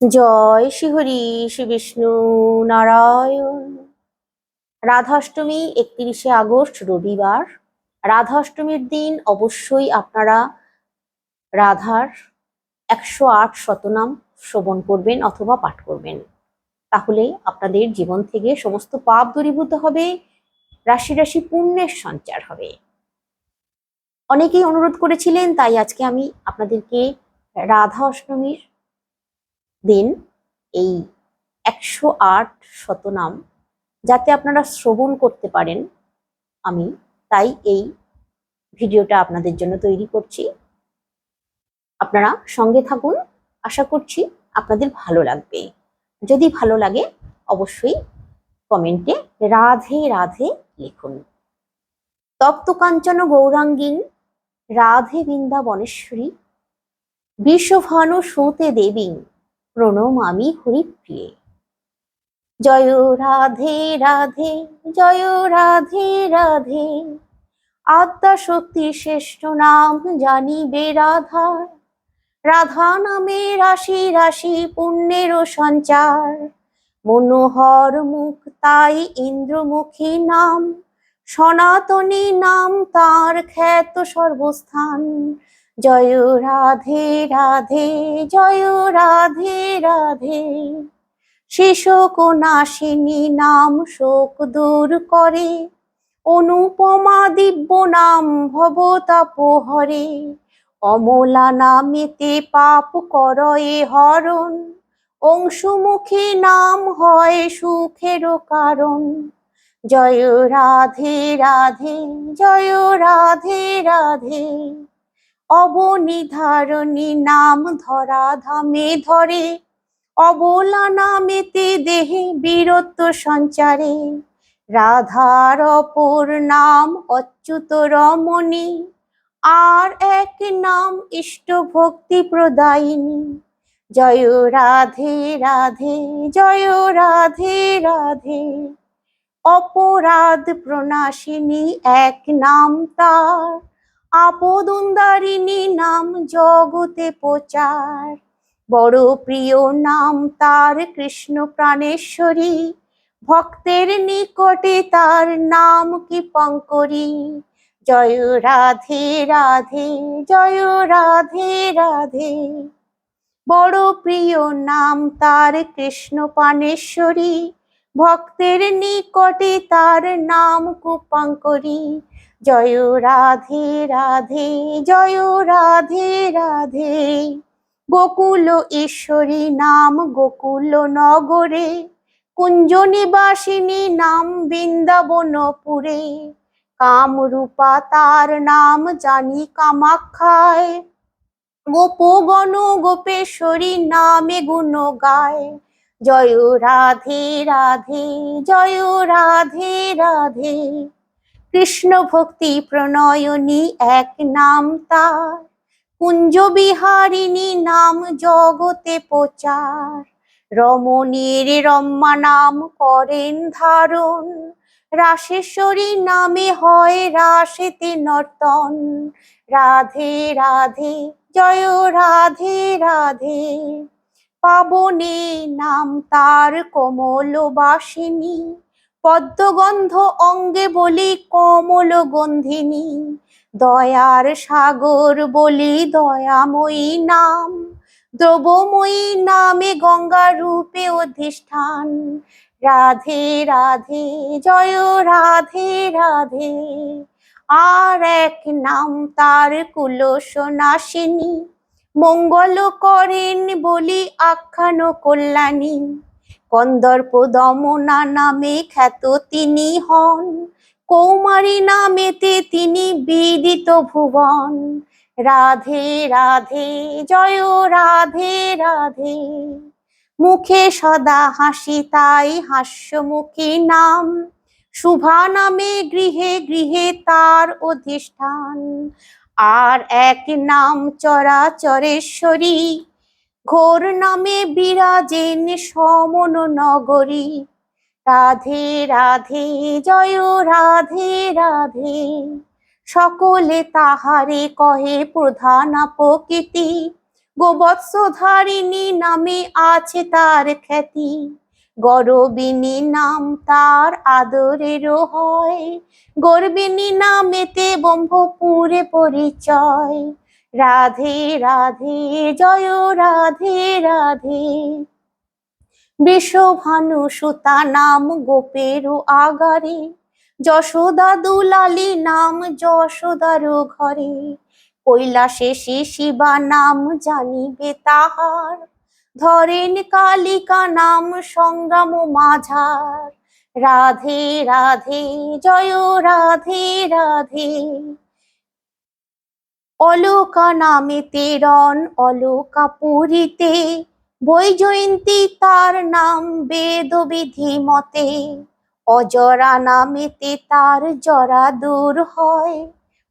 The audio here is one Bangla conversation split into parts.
জয় শ্রীহরি শ্রী বিষ্ণু নারায়ণ। রাধাষ্টমী একত্রিশে আগস্ট, রবিবার। রাধাষ্টমীর দিন অবশ্যই আপনারা রাধার একশো আট শতনাম শ্রবণ করবেন অথবা পাঠ করবেন। তাহলে আপনাদের জীবন থেকে সমস্ত পাপ দূরীভূত হবে, রাশি রাশি পুণ্যের সঞ্চার হবে। অনেকেই অনুরোধ করেছিলেন, তাই আজকে আমি আপনাদেরকে রাধা অষ্টমীর দিন এই একশো আট শতনাম যাতে আপনারা শ্রবণ করতে পারেন। আমি তাই এই ভিডিওটা আপনাদের জন্য তৈরি করছি। আপনারা সঙ্গে থাকুন। আশা করছি আপনাদের ভালো লাগবে। যদি ভালো লাগে, অবশ্যই কমেন্টে রাধে রাধে লিখুন। তপ্ত কাঞ্চন গৌরাঙ্গিন, রাধে বৃন্দাবনেশ্বরী বিশ্বভানু সুতে দেবী প্রণমামি হরিপ্রিয়ে। জয় রাধে রাধে, জয় রাধে রাধে। আদ্যা শক্তি শ্রেষ্ঠ নাম জানিবে রাধা। রাধা নামে রাশি রাশি পুণ্যের সঞ্চার। মনোহর মুখ তাই ইন্দ্রমুখী নাম। সনাতনী নাম তার খ্যাত সর্বস্থান। জয় রাধে রাধে, জয় রাধে রাধে। শিশোক নাশিনী নাম শোক দূর করে, অনুপমা দিব্য নাম ভবতাপহরে অমলা নামেতে পাপ করয়ে হরণ, অংশুমুখী নাম হয় সুখেরও কারণ। জয় রাধে রাধে, জয় রাধে রাধে। অবনিধারণী নাম ধরা ধামে ধরে, অবলা নামেতে দেহে বীরত্ব সঞ্চারে। রাধার অপর নাম অচ্যুত রমণী, আর এক নাম ইষ্ট ভক্তি প্রদায়িনী। জয় রাধে রাধে, জয় রাধে রাধে, অপরাধ প্রণাশিনী এক নাম তার। আপদুন্দারিণী নাম জগতে প্রচার। বড় প্রিয় নাম তার, কৃষ্ণ প্রাণেশ্বরী। ভক্তের নিকটে তার নাম কি পঙ্করি? জয় রাধে রাধে, জয় রাধে রাধে। বড় প্রিয় নাম তার, কৃষ্ণ পানেশ্বরী ভক্তের নিকটে তার নাম কুপাঙ্করি জয় রাধে রাধে, জয় রাধে রাধে। গোকুল ঈশ্বরী নাম গোকুল নগরে কুঞ্জ নিবাসিনী নাম বৃন্দাবনপুরে। কামরূপা তার নাম জানি কামাক্ষায় গোপগণ গোপেশ্বরী নামে গুণ গায়। জয় রাধে রাধে, জয় রাধে রাধে। কৃষ্ণ ভক্তি প্রণয়নী এক নাম তার। কুঞ্জ বিহারিণী নাম জগতে প্রচার। রমণীর রম্মা নাম করেন ধারণ। রাসেশ্বরী নামে হয় রাসেতে নর্তন। রাধে রাধে, জয় রাধে রাধে। পাবনে নাম তার কোমল বাসিনী। পদ্মগন্ধ অঙ্গে বলি কমল গন্ধিনী, দয়ার সাগর বলি দয়াময়ী নাম, দ্রবময়ী নামে গঙ্গা রূপে অধিষ্ঠান। রাধে রাধে, জয় রাধে রাধে। আর এক নাম তার কুলস নাসিনী মঙ্গল করেন বলি আখ্যান কল্যাণী। কন্দর্প দমনা নামে খ্যাত তিনি হন। কৌমারী নামেতে তিনি বিদিত ভুবন। রাধে রাধে, জয় রাধে রাধে। মুখে সদা হাসি, তাই হাস্যমুখী নাম। শুভা নামে গৃহে গৃহে তার অধিষ্ঠান। আর এক নাম চরাচরেশ্বরী। ঘোর নামে বিরাজেন সমন নগরী। রাধে রাধে, জয় রাধে রাধে। সকলে তাহারে কহে প্রধান প্রকৃতি, গোবৎসধারিণী নামে আছে তার খ্যাতি। গরবিনী নাম তার আদরেরও হয় গর্বিনী নামেতে ব্রহ্মপুরে পরিচয়। রাধে রাধে, জয় রাধে রাধে। বৃষভানু সুতা নাম গোপেরও আগারে। যশোদা দুলালি নাম যশোদারও ঘরে। কৈলাসে শিবা নাম জানিবে তাহার। ধরেন কালিকা নাম সংগ্রাম মাঝার। রাধে রাধে, জয় রাধে রাধে। অলোকা নামে তেরন অলোকা পুরীতে বৈজয়ন্তী তার নাম বেদবিধি মতে। অজরা নামেতে তার জরা দূর হয়,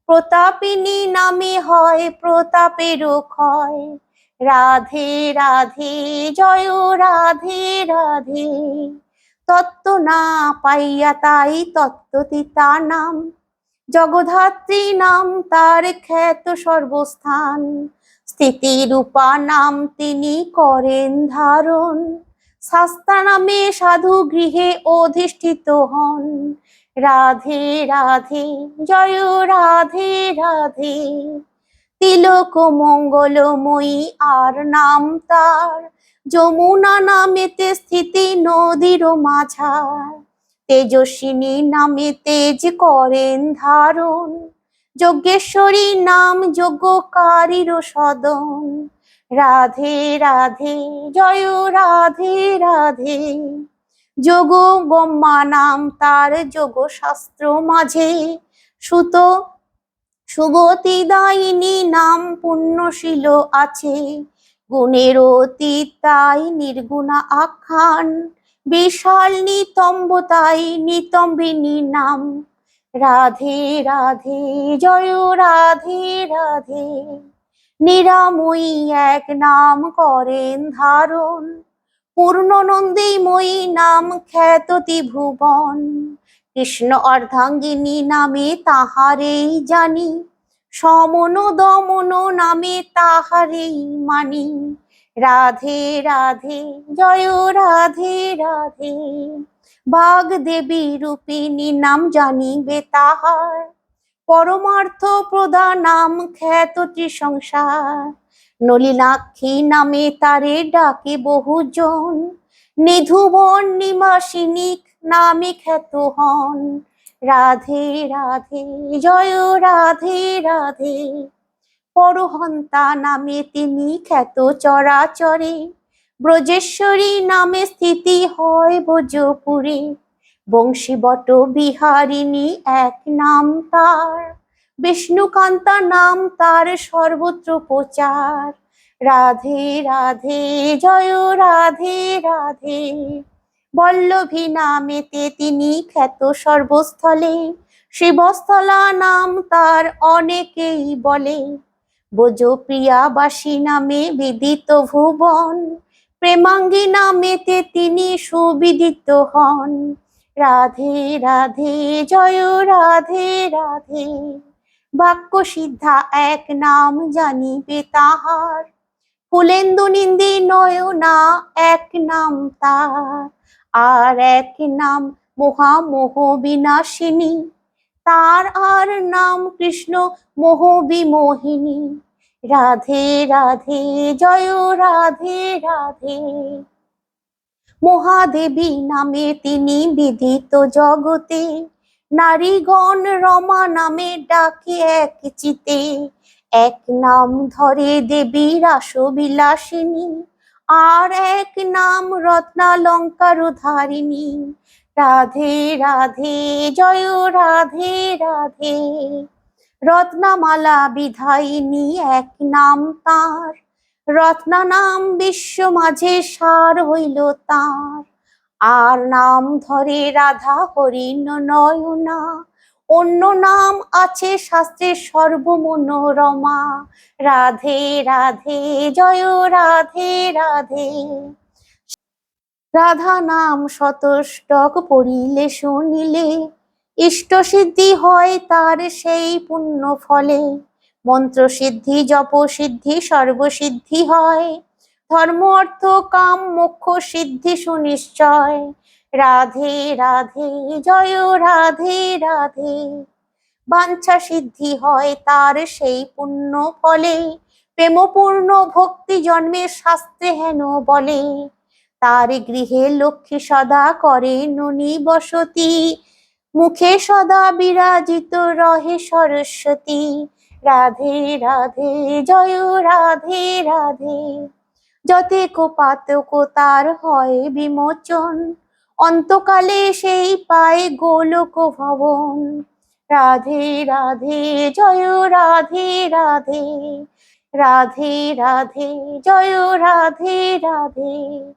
প্রতাপিনী নামে হয়, প্রতাপেরও ক্ষয়। রাধে রাধে, জয় রাধে রাধে। তত্ত্ব না পাইয়া তাই তত্ত্বতিতা নাম জগধাত্রী নাম তার খ্যাত সর্বস্থান। স্থিতি রূপা নাম তিনি করেন ধারণ। শাস্তা নামে সাধু গৃহে অধিষ্ঠিত হন। রাধে রাধে, জয় রাধে রাধে। তিলক মঙ্গলময়ী আর নাম তার। যমুনা নামেতে স্থিতি নদীর মাঝার। তেজস্বিনী নামে তেজ করেন ধারণ, যজ্ঞেশ্বরী নাম যজ্ঞকারীর সদন। রাধে রাধে, জয় রাধে রাধে। যোগ গম্মা নাম তার যোগ শাস্ত্র মাঝে। সুত, সুগতি দায়িনী নাম পুণ্যশীল আছে। গুণের অতীত তাই নির্গুণা আখ্যান। বিশাল নিতম্ব তাই নিতম্বিনী নাম। রাধে রাধে, জয় রাধে রাধে। নিরাময়ী এক নাম করেন ধারণ। পূর্ণনন্দীময়ী নাম খ্যাত ত্রিভুবন। কৃষ্ণ অর্ধাঙ্গিনী নামে তাহারেই জানি। সমন দমন নামে তাহারেই মানি। রাধে রাধে, জয় রাধে রাধে। বাগ দেবী রূপিণী নাম জানিবে তাহার। পরমার্থ প্রদা নাম খ্যাত সংসার নলিনাক্ষী নামে তারে ডাকে বহুজন। নিধুবন নিমাসিনিক নামে খ্যাত হন। রাধে রাধে, জয় রাধে রাধে। পরহন্তা নামে তিনি খ্যাত চরাচরে। ব্রজেশ্বরী নামে স্থিতি হয় ভোজপুরে বংশীবট বিহারিণী এক নাম তার। বিষ্ণুকান্তা নাম তার সর্বত্র প্রচার। রাধে রাধে, জয়, রাধে রাধে। বল্লভী নামেতে তিনি খ্যাত সর্বস্থলে। শিবস্থলা নাম তার অনেকেই বলে। বোজপ্রিয়াবাসী নামে বিদিত ভুবন, প্রেমাঙ্গী নামেতে তিনি সুবিদিত হন। রাধে রাধে, জয়, রাধে রাধে। বাক্য সিদ্ধা এক নাম জানিবে তাহার। ফুলেন্দু নিন্দি নয়না এক নাম তার। আর এক নাম মহামোহ বিনাশিনী। তার আর নাম কৃষ্ণ মোহ বিমোহিনী রাধে রাধে, জয় রাধে রাধে। মহাদেবী নামে তিনি বিদিত জগতে। নারীগণ রমা নামে ডাকে এক চিতে। এক নাম ধরে দেবী রাসবিলাসিনী। আর এক নাম রত্নালঙ্কার ধারিণী রাধে রাধে, জয় রাধে রাধে। রত্নমালা বিধায়িনী এক নাম তার রত্না নাম বিশ্ব মাঝে সার হইল তার। আর নাম ধরে রাধা হরিণ নয়না, অন্য নাম আছে শাস্ত্রে সর্বমনোরমা। রাধে রাধে, জয় রাধে রাধে। রাধা নাম শতষ্টক পড়িলে শুনিলে, ইষ্ট সিদ্ধি হয় তার সেই পুণ্য ফলে। মন্ত্র সিদ্ধি, জপ সিদ্ধি সর্বসিদ্ধি হয়। ধর্ম, অর্থ, কাম, মোক্ষ সিদ্ধি সুনিশ্চয়। রাধে রাধে, জয়, রাধে রাধে। বাঞ্ছা সিদ্ধি হয় তার সেই পুণ্য ফলে। প্রেমপূর্ণ ভক্তি জন্মের শাস্ত্রে হেন বলে। তার গৃহে লক্ষ্মী সদা করে ননি বসতি। মুখে সদা বিরাজিত রহে সরস্বতী। রাধে রাধে, জয় রাধে রাধে। যতে কোপাতক তার হয় বিমোচন, অন্তকালে সেই পায় গোলক ভবন। রাধে রাধে, জয় রাধে রাধে। রাধে রাধে, জয় রাধে রাধে।